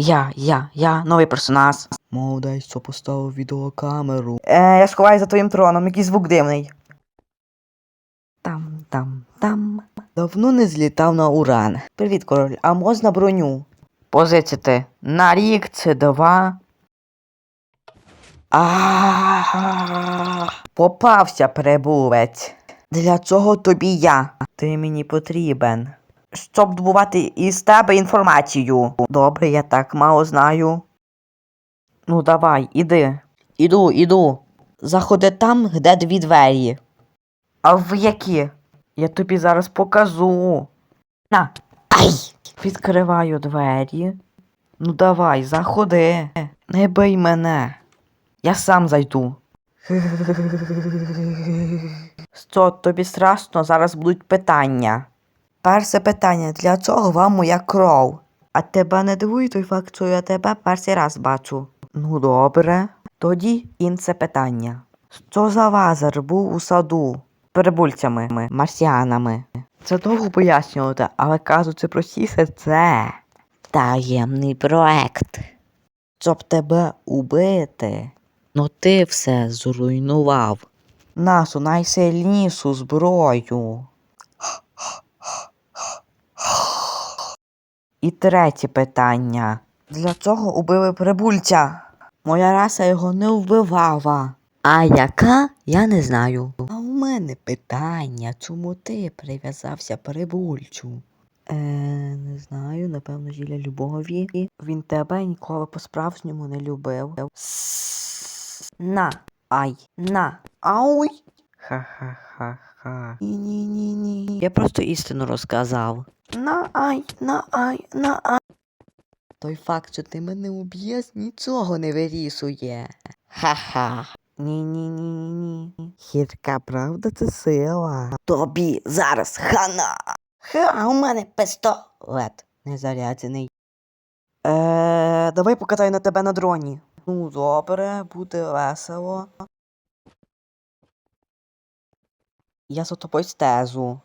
Я, я, я, новий персонаж. Молодець, що поставив відеокамеру. Е, я сховаю за твоїм троном, якийсь звук дивний. Там, там, там. Давно не злітав на уран. Привіт, король, а можна броню? Позичити на рік чи два. А попався прибулець. Для чого тобі я? Ти мені потрібен. Щоб добувати із тебе інформацію. Добре, я так мало знаю. Ну, давай, іди. Іду, іду. Заходи там, де дві двері. А в які? Я тобі зараз покажу. На. Ай! Відкриваю двері. Ну давай, заходи. Не бий мене. Я сам зайду. Що, тобі страшно? Зараз будуть питання. Перше питання, для чого вам моя кров? А тебе не дивує той факт, що я тебе перший раз бачу. Ну добре. Тоді інше питання. Що за лазер був у саду? Перебульцями, марсіанами. Це довго пояснювати, але кажучи простіше, це таємний проект. Щоб тебе убити. Ну ти все зруйнував. Нашу найсильнішу зброю. І третє питання. Для чого убили прибульця? Моя раса його не вбивала. А яка, я не знаю. А у мене питання, чому ти прив'язався прибульчу? Е, не знаю, напевно, зілля любові. Він тебе ніколи по-справжньому не любив. На, ай, на, ауй. Ха-ха-ха-ха. Ні-ні-ні-ні. Я просто істину розказав. На ай, на ай, на ай. Той факт, що ти мене уб'єш, нічого не вирісує. Ха-ха. Ні-ні-ні-ні. Хитка правда це сила. Тобі зараз хана. Ха, у мене пистолет незаряджений. Е, давай покатаю на тебе на дроні. Ну, добре, буде весело. Я за тобою стезу.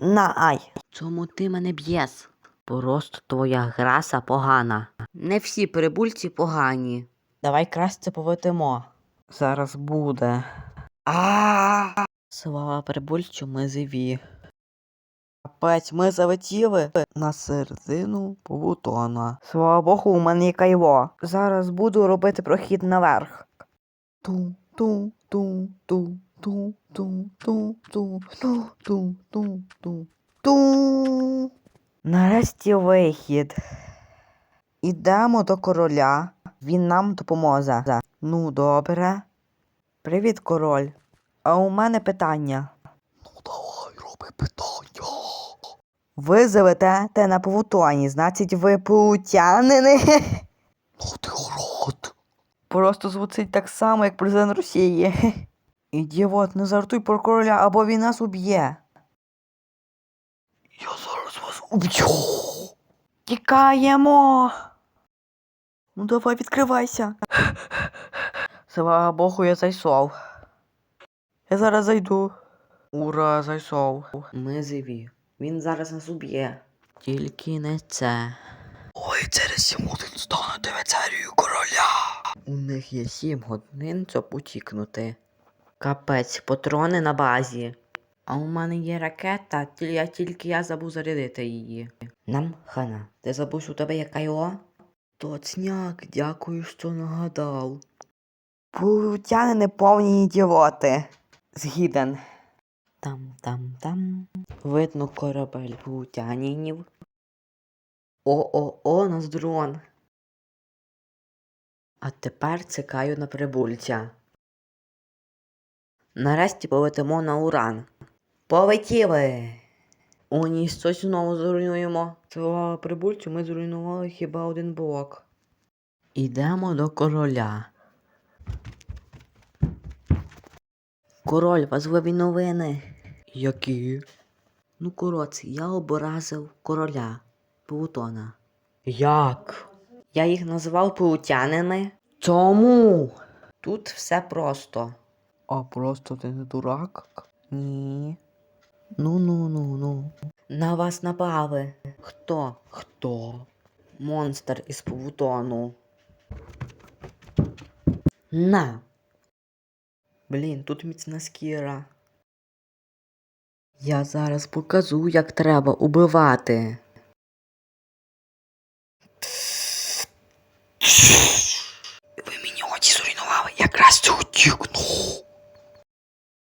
На ай. Чому ти мене б'єш? Просто твоя граса погана. Не всі прибульці погані. Давай краще поведемо. Зараз буде. А. Слава прибульчу, ми живі. Капець, ми залетіли на середину побутона. Слава Богу, у мене є кайло. Зараз буду робити прохід наверх. Ту, ту, ту, ту, ту, ту, ту, ту, ту, ту, ту, ту, ту. Нарешті вихід. Ідемо до короля. Він нам допоможе. Ну, добре. Привіт, король. А у мене питання. Ну давай, роби питання. Ви живете на Плутоні, значить ви плутянини. Ну ти урод. Просто звучить так само, як президент Росії. Ідіот, не жартуй про короля, або він нас уб'є. Я зараз вас уб'ю. Тікаємо. Ну давай відкривайся. Слава Богу, я зайшов. Я зараз зайду. Ура, зайшов. Ми живі. Він зараз нас уб'є. Тільки не це. Ой, через сім годин станете вечерію короля. У них є сім годин, щоб утікнути. Капець, патрони на базі. А у мене є ракета, я тільки я забув зарядити її. Нам хана, ти забув, що у тебе є кайло? Тоцняк, дякую, що нагадав. Плутяни не повні ідіоти. Згіден. Там, там, там. Видно корабель плутянінів. О-о-о, нас дрон. А тепер чекаю на прибульця. Нарешті полетимо на уран. Полетіли! О, ні, щось знову зруйнуємо. Слава прибульцю, ми зруйнували хіба один блок. Ідемо до короля. Король, важливі новини. Які? Ну, коротше, я образив короля Плутона. Як? Я їх називав плутянами. Чому? Тут все просто. А просто ти не дурак? Ні. Ну ну ну ну. На вас напали. Хто? Хто? Монстр із Плутону. На. Блін, тут міцна шкіра. Я зараз покажу, як треба убивати. Ви мені очі зруйнували, якраз цю тікну.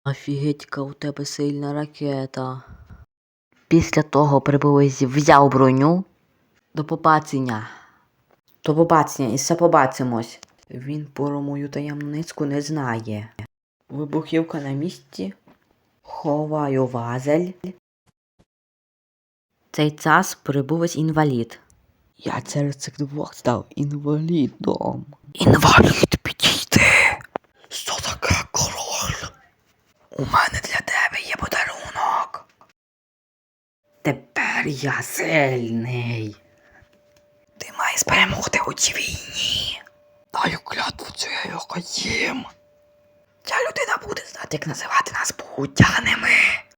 Офігетька, у тебе сильна ракета. Після того приблизі взяв броню. До побачення. До побачення і все побачимось. Він про мою таємну не знає. Вибухівка на місці. Ховаю вазель. Цей час прибулась інвалід. Я через цих двох став інвалідом. Інвалід підійди. Що таке король? У мене для тебе є подарунок. Тепер я сильний. Ти маєш перемогти у цій війні. Даю клятву, цю я його їм. Ця людина буде знати, як називати нас путяними.